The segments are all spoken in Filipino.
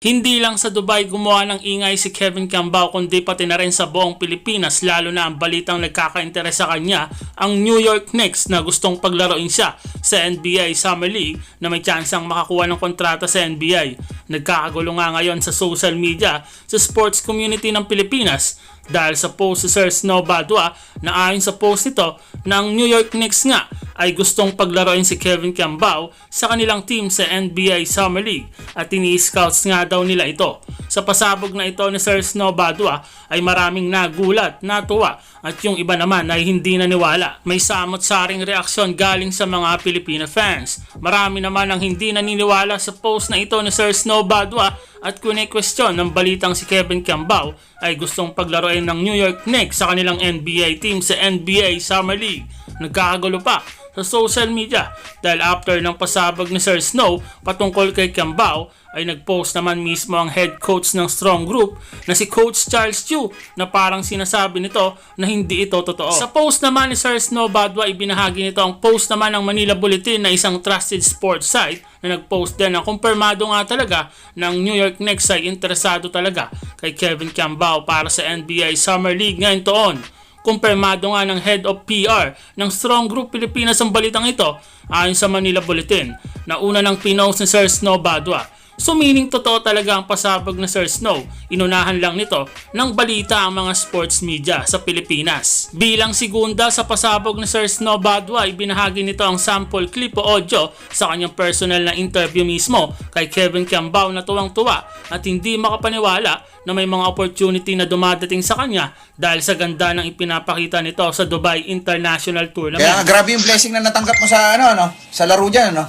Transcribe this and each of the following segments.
Hindi lang sa Dubai gumawa ng ingay si Kevin Cambao kundi pati na rin sa buong Pilipinas lalo na ang balitang nagkakainteres sa kanya ang New York Knicks na gustong paglaruin siya sa NBA Summer League na may tsansang makakuha ng kontrata sa NBA. Nagkakagulo nga ngayon sa social media sa sports community ng Pilipinas dahil sa post si Sir Snow Badua na ayon sa post nito ng New York Knicks nga ay gustong paglaruin si Kevin Cambao sa kanilang team sa NBA Summer League at ini-scouts nga daw nila ito. Sa pasabog na ito ni Sir Snow Badua ay maraming nagulat, natuwa at yung iba naman ay hindi naniwala. May samot-saring reaksyon galing sa mga Filipino fans. Marami naman ang hindi naniniwala sa post na ito ni Sir Snow Badua at kune-question ng balitang si Kevin Cambao ay gustong paglaruin ng New York Knicks sa kanilang NBA team sa NBA Summer League. Nagkakagulo pa sa social media dahil after ng pasabog ni Sir Snow patungkol kay Cambao ay nagpost naman mismo ang head coach ng Strong Group na si Coach Charles Chu na parang sinasabi nito na hindi ito totoo. Sa post naman ni Sir Snow Badwa ibinahagi nito ang post naman ng Manila Bulletin na isang trusted sports site na nagpost din na kumpirmado nga talaga ng New York Knicks ay interesado talaga kay Kevin Cambao para sa NBA Summer League ngayon taon. Kumpirmado nga ng Head of PR ng Strong Group Pilipinas ang balitang ito ayon sa Manila Bulletin na una ng pinost ni Sir Snow Badwa. So meaning totoo talaga ang pasabog na Sir Snow. Inunahan lang nito ng balita ang mga sports media sa Pilipinas. Bilang segunda sa pasabog ni Sir Snow Badwa, ibinahagi nito ang sample clip o audio sa kanyang personal na interview mismo kay Kevin Cambao na tuwang-tuwa at hindi makapaniwala na may mga opportunity na dumadating sa kanya dahil sa ganda ng ipinapakita nito sa Dubai International Tournament. Kaya grabe yung blessing na natanggap mo sa ano, ano, sa laro dyan, ano.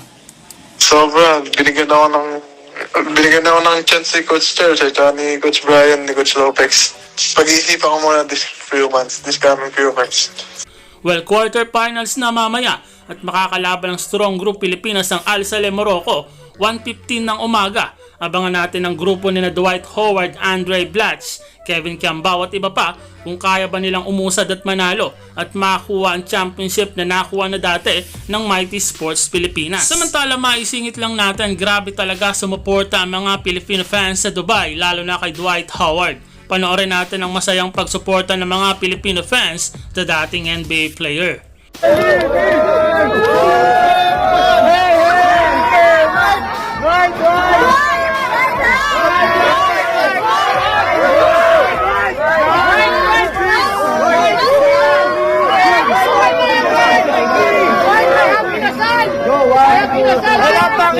Sobra, binigyan ako ng binigyan ako ng chance si Coach Charles at ni Coach Brian, ni Coach Lopez. Pag-iisipan ko muna this few months, this coming few months. Well, quarterfinals na mamaya at makakalaban ng strong group Pilipinas ng Al Saleh, Morocco, 1.15 ng umaga. Abangan natin ang grupo ni na Dwight Howard, Andre Blatch, Kevin Cambao at iba pa kung kaya ba nilang umusad at manalo at makakuha ang championship na nakuha na dati ng Mighty Sports Pilipinas. Samantala maisingit lang natin grabe talaga sumuporta ang mga Filipino fans sa Dubai lalo na kay Dwight Howard. Panoorin natin ang masayang pagsuporta ng mga Filipino fans sa dating NBA player.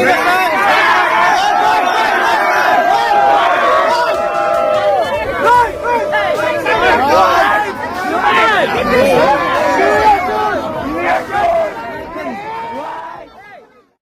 Yeah.